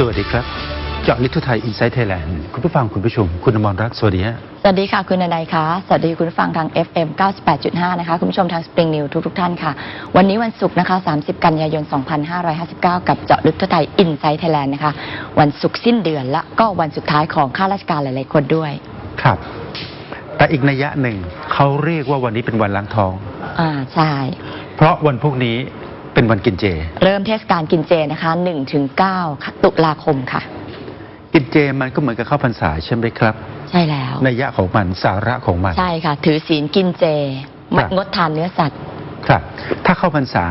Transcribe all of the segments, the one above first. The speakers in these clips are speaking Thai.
สวัสดีครับ เจาะลิทุไทยอินไซต์ไทยแลนด์คุณผู้ฟังคุณผู้ชม คุณอมรรัตน์สวัสดีฮะสวัสดีค่ะ คุณนายคะสวัสดีคุณผู้ฟังทาง FM 98.5 นะคะ คุณผู้ชมทาง Spring News ทุกๆท่านค่ะ วันนี้วันศุกร์นะคะ 30 กันยายน 2559 กับเจาะลึกทั่วไทย Inside Thailand นะคะ วันศุกร์สิ้นเดือนและก็วันสุดท้ายของข้าราชการหลาย ๆ คนด้วย ครับ แต่อีกนัยยะหนึ่งเขาเรียกว่าวันนี้เป็นวันล้างท้อง อ่า ใช่ เพราะวันพวกนี้ เป็นวันกินเจ เริ่มเทศกาลกินเจนะคะ1-9ตุลาคมค่ะ กินเจมันก็เหมือนกับเข้าพรรษาใช่ไหมครับ ใช่แล้วนัยยะของมันสาระของมัน ใช่ค่ะ ถือศีลกินเจครับงดทานเนื้อสัตว์ ครับ ถ้าเข้าพรรษา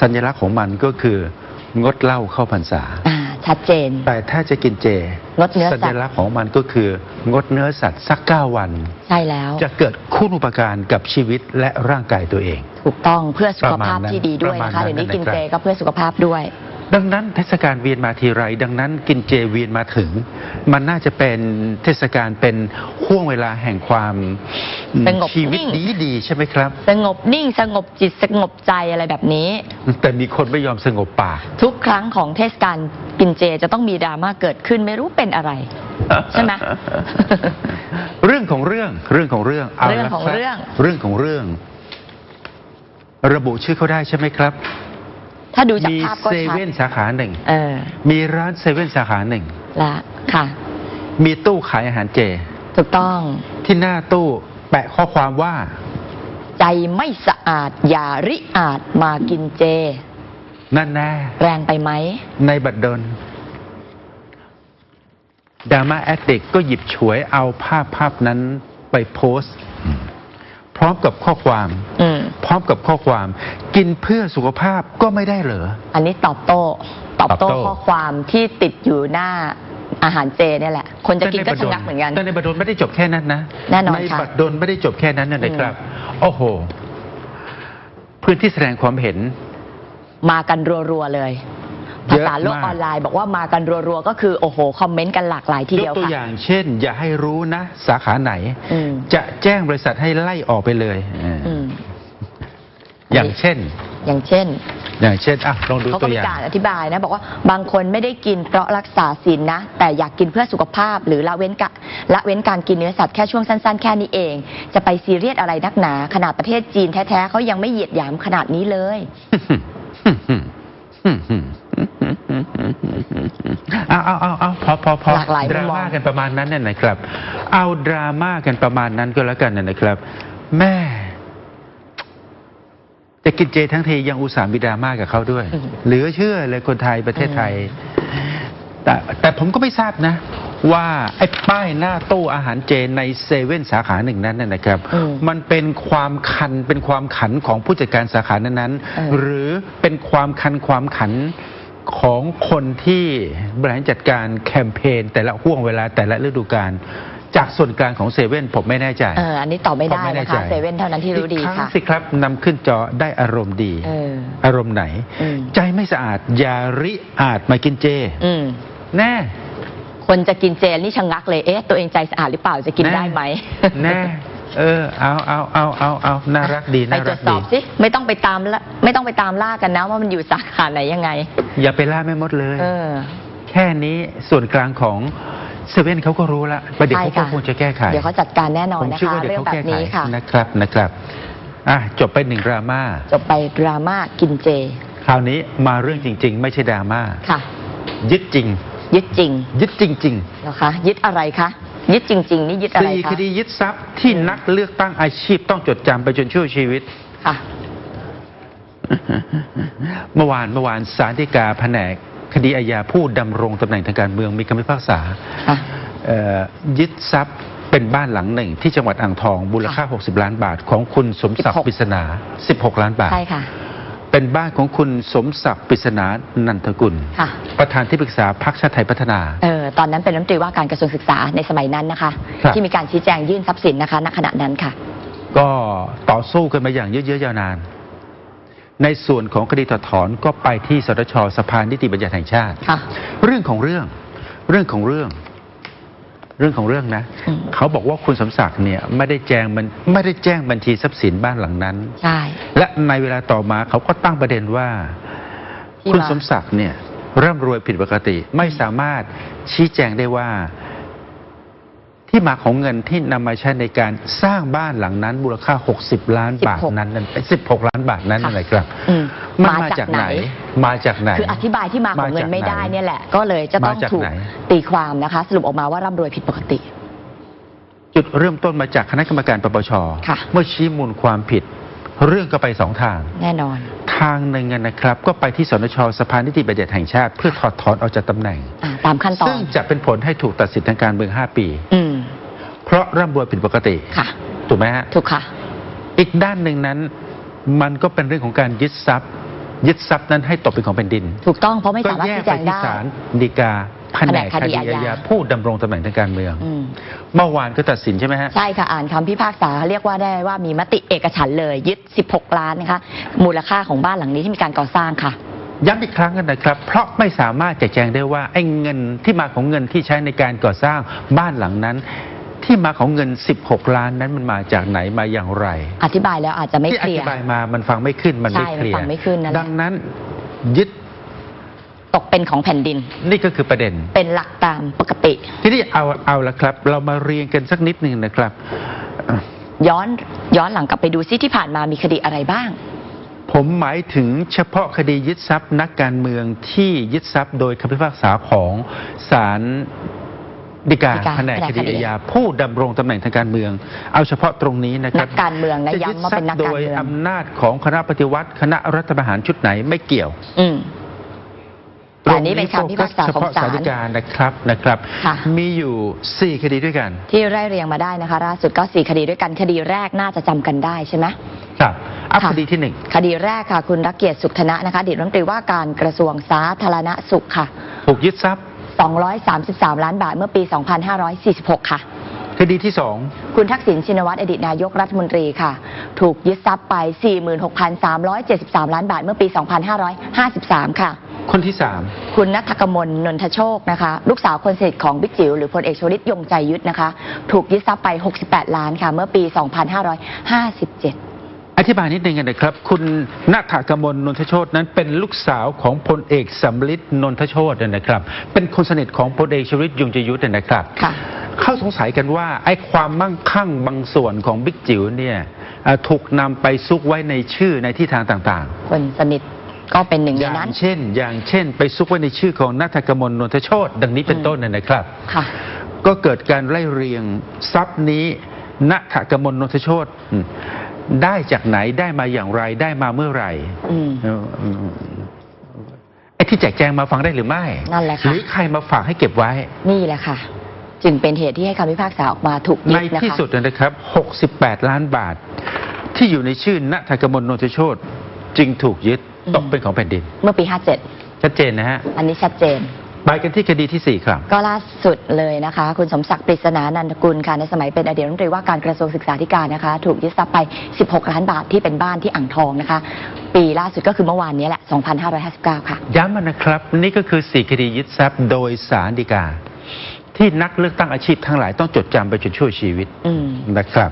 สัญลักษณ์ของมันก็คืองดเหล้าเข้าพรรษาอ่า ชัดเจน แต่ถ้าจะกินเจงดเนื้อสัตว์ญลักษณ์ของมันก็คืองดเนื้อสัตว์สักเก้าวัน ใช่แล้ว จะเกิดคุณอุปการกับชีวิตและร่างกายตัวเอง ถูกต้องเพื่อสุขภาพประมาณนั้นที่ดีด้วยประมาณนะคะนั้นเดี๋ยวนี้กินนะครับเจก็เพื่อสุขภาพด้วย ดังนั้นเทศกาลเวียนมาทีไรดังนั้นกินเจเวียนมาถึง มันน่าจะเป็นเทศกาลเป็นห่วงเวลาแห่งความสงบชีวิตนิ่งดีดีๆใช่ไหมครับ สงบนิ่งสงบจิตสงบใจอะไรแบบนี้ แต่มีคนไม่ยอมสงบปากทุกครั้งของเทศกาล กินเจจะต้องมีดราม่าเกิดขึ้นไม่รู้เป็นอะไร ใช่ไหมเรื่องของเรื่องเรื่องของเรื่องาเรื่องละของคบเรื่องเรื่องของเรื่อง ระบุชื่อเขาได้ใช่ไหมครับ ถ้าดูจากมีภาพก็เซชัดเว่นสาขาหนึ่งเออมีร้านเซเว่นสาขาหนึ่งละค่ะ มีตู้ขายอาหารเจ ถูกต้อง ที่หน้าตู้แปะข้อความว่า ใจไม่สะอาดอย่าริอาจมากินเจ นั่นแน่แรงไปไหม ในบัตรดลดราม่าแอดเด็กก็หยิบฉวยเอาภาพภาพนั้นไปโพสต์พร้อมกับข้อความอืมพร้อมกับข้อความ กินเพื่อสุขภาพก็ไม่ได้เหรอ อันนี้ตอบโต้ตอบโต้ตอบโต้ข้อความที่ติดอยู่หน้าอาหารเจเนี่ยแหละ คนจะกินก็แต่ชะใบังัตกรเหมือนกัน แต่ในบัตรดลไม่ได้จบแค่นั้นนะแน่นอนในค่ะบัตรดลไม่ได้จบแค่นั้นนะนะครับ โอ้โหพื้นที่แสดงความเห็น มากันรัวๆเลยเยภาอะษาโลกมากออนไลน์บอกว่ามากันรัวๆก็คือโอ้โหคอมเมนต์กันหลากหลายทียกเดียวตัวค่ะอย่างเช่น อย่าให้รู้นะ สาขาไหนอืมจะแจ้งบริษัทให้ไล่ออกไปเลยเออออืมอย่างเช่น อย่างเช่น อย่างเช่นอะลองดูเขาตัก็วอมีย่างการอธิบายนะ บอกว่าบางคนไม่ได้กินเพราะรักษาศีลนะ แต่อยากกินเพื่อสุขภาพ หรือละเว้นกะละเว้นการกินเนื้อสัตว์แค่ช่วงสั้นๆ แค่นี้เอง จะไปซีเรียสอะไรนักหนา ขนาดประเทศจีนแท้ๆเขายังไม่เหยียดหยามขนาดนี้เลย เอาเอาเอาเอาพอพอพอหลากหลายมุดมรามองม่ากันประมาณนั้นน่ะนะครับ เอาดราม่ากันประมาณนั้นก็แล้วกันน่ะนะครับ แม่ จะกินเจทั้งทียังอุตส่าห์มีดราม่ากับเขาด้วยอืมเหลือเชื่อเลยคนไทยประเทศไทย แต่แต่ผมก็ไม่ทราบนะ ว่าไอ้ป้ายหน้าตู้อาหารเจในเซเว่นสาขาหนึ่งนั้นน่ะนะครับอืมมันเป็นความคันเป็นความขันของผู้จัดการสาขานั้นๆเออหรือเป็นความคันความขันของคนที่บริหารจัดการแคมเปญแต่ละห่วงเวลาแต่ละฤดูกาลจากส่วนกลางของเซเว่นผมไม่แน่ใจเอออันนี้ตอบไม่ได้ผมไม่แน่นะใจคะเซเว่นเท่านั้นที่รู้ดีอีกครั้งค่ะสิครับนำขึ้นจอได้อารมณ์ดีเอออารมณ์ไหนอืมใจไม่สะอาดอย่าริอาจมากินเจอืมแน่ คนจะกินเจนี่ชะงักเลยเอ๊ะตัวเองใจสะอาดหรือเปล่าจะกินแน่ได้ไหมแน่เออเอาเอาเอาเอาเอาน่ารักดีไปน่าตรรัวกจสดีอบสิไม่ต้องไปตามละไม่ต้องไปตามล่ากันนะว่ามันอยู่สาขาไหนยังไง อย่าไปล่าแม่มดเลย เออ แค่นี้ส่วนกลางของเซเว่นเขาก็รู้ละประเดี๋ยวใช่เขาก็ค่ะ คงจะแก้ไข เดี๋ยวเขาจัดการแน่นอนผมนะเชื่อคะว่าเดี๋ยเรื่วองเขาแบแก้บไขนี้ค่ะ นะครับนะครับอะจบไปหนึ่งดราม่าจบไปดราม่ากินเจคราวนี้มาเรื่องจริง ๆ ไม่ใช่ดราม่าค่ะ ยึดจริง ยึดจริง ยึดจริงเหรอคะ ยึดอะไรคะ ยึดจริง ๆ นี่ยึดๆอะไรสี่คะคดียึดทรัพย์ที่นักเลือกตั้งอาชีพต้องจดจำไปจนชั่วชีวิต ค่ะ เมื่อวานเมื่อวานสารฎีกาแผนก คดีอาญาผู้ดำรงตำแหน่งทางการเมืองมีคำพิพากษาค่ะ เอ่อยึดทรัพย์เป็นบ้านหลังหนึ่งที่จังหวัดอ่างทองมูลค่า 60 ล้านบาทของคุณสมศักดิ์16ปริศนา 16 ล้านบาท ใช่ค่ะ เป็นบ้านของคุณสมศักดิ์ปริศนานันทกุล ค่ะ ประธานที่ปรึกษาพรรคชาติไทยพัฒนา เออตอนนั้นเป็นรัฐมนตรีว่าการกระทรวงศึกษาในสมัยนั้นนะคะ ครับ ที่มีการชี้แจงยื่นทรัพย์สินนะคะณขณะนั้นค่ะ ก็ต่อสู้กันมาอย่างเยอะๆยาวนาน ในส่วนของคดีถอดถอนก็ไปที่สตชสภานิติบัญญัติแห่งชาติ ค่ะ เรื่องของเรื่อง เรื่องของเรื่อง เรื่องของเรื่องนะอืมเขาบอกว่าคุณสมศักดิ์เนี่ยไม่ได้แจ้งมันไม่ได้แจ้งบัญชีทรัพย์สินบ้านหลังนั้น ใช่ และในเวลาต่อมาเขาก็ตั้งประเด็นว่า ที่คุณมาสมศักดิ์เนี่ยร่ำรวยผิดปกติ ไม่สามารถชี้แจงได้ว่า ที่มาของเงินที่นำมาใช้ในการสร้างบ้านหลังนั้นมูลค่า 60 ล้านบาท16นั้นนั้น16ล้านบาทนั้นค่ะอะไรครับ อืมมันมามาจากจากไหไหนนมาจากไหน คืออธิบายที่มาของเงินไม่ได้มาจากไหนเนี่ยแหละ ก็เลยจะต้องมาจากถูกไหน ตีความนะคะ สรุปออกมาว่าร่ำรวยผิดปกติ จุดเริ่มต้นมาจากคณะกรรมการปปช ค่ะ เมื่อชี้มูลความผิด เรื่องก็ไปสองทาง แน่นอน ทางหนึ่งนะครับ ก็ไปที่สนชสภานิติบัญญัติแห่งชาติ เพื่อถอดถอนออกจากตำแหน่ง อ่าตามขั้นตอซึ่น งจะเป็นผลให้ถูกตัดสิทธิทางการเมือง 5 ปี อืม เพราะร่ำรวยผิดปกติค่ะ ถูกไหมฮะถูกค่ะ อีกด้านหนึ่งนั้น มันก็เป็นเรื่องของการยึดทรัพย์ ยึดทรัพย์นั้นให้ตกเป็นของแผ่นดิน ถูกต้องเพราะไม่ก็สามารถแยกชี้แจไปงที่ได้ ศาลฎีกาแผนกแผนกคคดีดีอาอาญาญาผู้ดำรงตำแหน่งทางการเมือง อืม เมื่อวานก็ตัดสินใช่ไหมฮะ ใช่ค่ะ อ่านคำพิพากษาเรียกว่าได้ว่ามีมติเอกฉันท์เลย ยึด 16 ล้านนะคะ มูลค่าของบ้านหลังนี้ที่มีการก่อสร้างค่ะ ย้ำอีกครั้งกันนะครับ เพราะไม่สามารถจะแจงได้ว่าไอ้เงินที่มาของเงินที่ใช้ในการก่อสร้างบ้านหลังนั้น ที่มาของเงิน 16 ล้านนั้นมันมาจากไหนมาอย่างไร อธิบายแล้วอาจจะไม่ที่เคอลียธิร์ บายมามันฟังไม่ขึ้นมันไม่ใช่เคลียมันฟัร์งไม่ขึ้นนั่นแหละ ดังนั้นยึดตกเป็นของแผ่นดิน นี่ก็คือประเด็น เป็นหลักตามปกติ ทีนี้เอาเอาละครับ เรามาเรียงกันสักนิดหนึ่งนะครับ ย้อนย้อนหลังกลับไปดูซิที่ผ่านมามีคดีอะไรบ้าง ผมหมายถึงเฉพาะคดียึดทรัพย์นักการเมืองที่ยึดทรัพย์โดยคำพิพากษาของศาล ฎีกาฎีกาแผนกแผนกคคดีดีอาญาผู้ดำรงตำแหน่งทางการเมือง เอาเฉพาะตรงนี้นะคนัรับกการเมืองนะจะยึดย้ำว่าทรัเป็พนนักย์โดการยเมือง อำนาจของคณะปฏิวัติ คณะรัฐประหารชุดไหนไม่เกี่ยว อืม แต่อันนี้เป็นคำพิพากษาของศาลเฉพะฎีกานะครับนะครับ ค่ะ มีอยู่สี่คดีด้วยกัน ที่ไล่เรียงมาได้นะคะล่าสุดก็สี่คดีด้วยกันคดีแรกน่าจะจำกันได้ใช่ไหม ครับอัพค่ะ คดีที่หนึ่ง คดีแรกค่ะ คุณรักเกียรติสุขธนะนะคะอดีตรัฐมนตรีว่าการกระทรวงสาธารณสุขค่ะ ถูกยึดทรัพย์ 233 ล้านบาทเมื่อปี 2546 ค่ะ คดีที่สองคุณทักษิณชินวัตรอดีตนายกรัฐมนตรีค่ะ ถูกยึดทรัพย์ไป 46,373 ล้านบาทเมื่อปี 2553 ค่ะคนที่สามคุณนัทกมลนนทโชคนะคะ ลูกสาวคนสนิทของบิ๊กจิ๋วหรือพลเอกชวลิตยงใจยุทธนะคะ ถูกยึดทรัพย์ไป 68 ล้านค่ะ เมื่อปี 2557อ ธิบายนิดนึงกันนะครับ คุณนัฐกมลนนทโชตนั้นเป็นลูกสาวของพลเอกสำลิดนนทโชตนะครับ เป็นคนสนิทของพลเอกชวลิตยงใจยุทธนะครับค่ะเข้าสงสัยกันว่าไอ้ความมั่งคั่งบางส่วนของบิ๊กจิ๋วเนี่ยเอ่อถูกนำไปซุกไว้ในชื่อในที่ทางต่างคนสนิทก็เป็นหนึ่งๆอในย่างนั้น เช่น อย่างเช่น ไปซุกไว้ในชื่อของนัฐกมลนนทโชตดังนี้เป็นต้นนะนะครับค่ะก็เกิดการไล่เรียงทรัพย์นี้ณถกมลนนทโชตอืม ได้จากไหนได้มาอย่างไรได้มาเมื่อไหร่อืมเอออืมไอ้ที่แจกแจงมาฟังได้หรือไม่นั่นแหละค่ะหรือใครมาฝากให้เก็บไว้ นี่แหละค่ะ จึงเป็นเหตุที่ให้คำพิพากษาออกมาถูกยึในดนะที่คะสุดนะครับ 68 ล้านบาท ที่อยู่ในชื่อณถกมลนนทโชตจึงถูกยึดอืมตกเป็นของแผ่นดิน เมื่อปีชัดเจนนะฮะ57อันนี้ชัดเจน ไปกันที่คดีที่ 4 ครับ ก็ล่าสุดเลยนะคะ คุณสมศักดิ์ปริศนานันทกุลค่ะในสมัยเป็นอดีตรัฐมนตรีว่าการกระทรวงศึกษาธิการนะคะ ถูกยึดทรัพย์ไป 16 ล้านบาทที่เป็นบ้านที่อ่างทองนะคะ ปีล่าสุดก็คือเมื่อวานนี้แหละ 2559 ค่ะ ย้ำมันนะครับ นี่ก็คือ 4 คดียึดทรัพย์โดยสารฎีกา ที่นักเลือกตั้งอาชีพทั้งหลายต้องจดจำไปจนชั่วชีวิตอืม นะครับ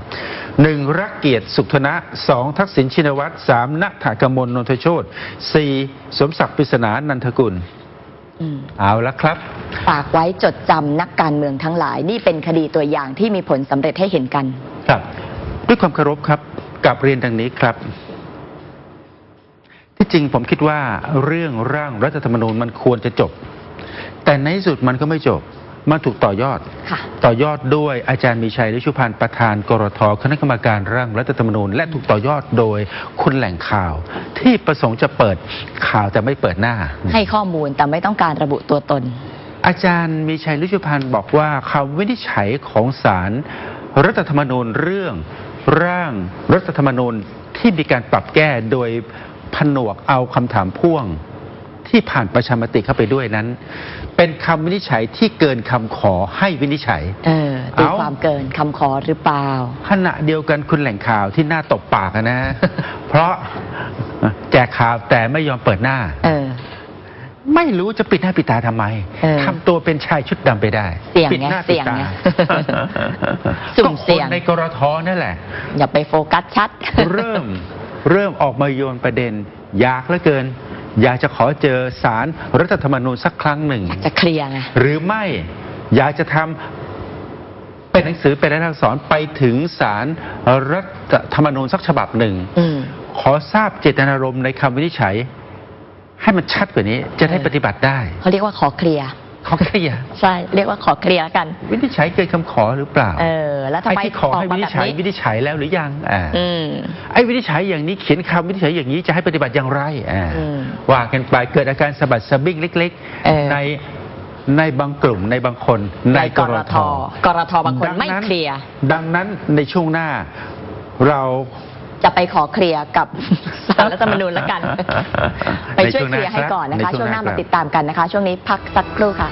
หนึ่งรักเกียรติสุขธนะสองทักษิณชินวัตรสามณถากมลนนทโชตสี่สมศักดิ์ปริศนานันทกุลอืม เอาละครับ ฝากไว้จดจำนักการเมืองทั้งหลาย นี่เป็นคดีตัวอย่างที่มีผลสำเร็จให้เห็นกัน ครับ ด้วยความเคารพครับกับเรียนดังนี้ครับ ที่จริงผมคิดว่าเรื่องร่างรัฐธรรมนูญมันควรจะจบ แต่ในที่สุดมันก็ไม่จบ มันถูกต่อยอดค่ะต่อยอดด้วยอาจารย์มีชัยฤชุพันธ์ประธานกรทคณะกรรมการร่างรัฐธรรมนูญ และถูกต่อยอดโดยคุณแหล่งข่าว ที่ประสงค์จะเปิดข่าวแต่ไม่เปิดหน้า ให้ข้อมูลแต่ไม่ต้องการระบุตัวตน อาจารย์มีชัยฤชุพันธ์บอกว่าคำวินิจฉัยของศาลรัฐธรรมนูญเรื่องร่างรัฐธรรมนูญที่มีการปรับแก้โดยผนวกเอาคำถามพ่วง ที่ผ่านประชามติเข้าไปด้วยนั้น เป็นคำวินิจฉัยที่เกินคำขอให้วินิจฉัย เออตีเอ้าความเกินคำขอหรือเปล่า ขณะเดียวกันคุณแหล่งข่าวที่หน้าตบปากอะนะ เพราะแจกข่าวแต่ไม่ยอมเปิดหน้า เออ ไม่รู้จะปิดหน้าปิดตาทำไมเออทำตัวเป็นชายชุดดำไปได้ เสี่ยงไงปิดหน้าปิดตาเสี่ยงไงสุ่มเสี่ยงก็คนในกรทนั่นแหละ อย่าไปโฟกัสชัด เริ่มเริ่มออกมาโยนประเด็นอยากเหลือเกิน อยากจะขอเจอสารรัฐธรรมนูญสักครั้งหนึ่ง จะเคลียร์ไง หรือไม่อยากจะทำเป็นหนังสือเป็นรายลักษณ์อักษรไปถึงสารรัฐธรรมนูญสักฉบับหนึ่ง อืม ขอทราบเจตนารมณ์ในคำวินิจฉัย ให้มันชัดกว่านี้จะได้เออ ปฏิบัติได้ เขาเรียกว่าขอเคลียร์ ขอเคลียร์ใช่ เรียกว่าขอเคลียร์กัน วินิจฉัยเกินคำขอหรือเปล่าเออ แล้วทำไอ้ไมที่ขอออกให้มาวินิแบจบฉัยนี้วินิจฉัยแล้วหรือยังอ่าอืม ไอ้วินิจฉัยอย่างนี้เขียนคำวินิจฉัยอย่างนี้จะให้ปฏิบัติอย่างไรอ่าอืมว่ากันไปเกิดอาการสะบัดสะบิ้งเล็กเออ ๆ ในในบางกลุ่มในบางคนในกรท กรทบางคนดัไม่เคลียร์ ดังนั้นในช่วงหน้าเรา จะไปขอเคลียร์กับสารรัฐธรรมนูญแล้วกัน ไปช่วยเคลียร์ให้ก่อนนะคะในช่ช่ววงงหหน้าน้ามาครับติดตามกันนะคะ ช่วงนี้พักสักครู่ค่ะ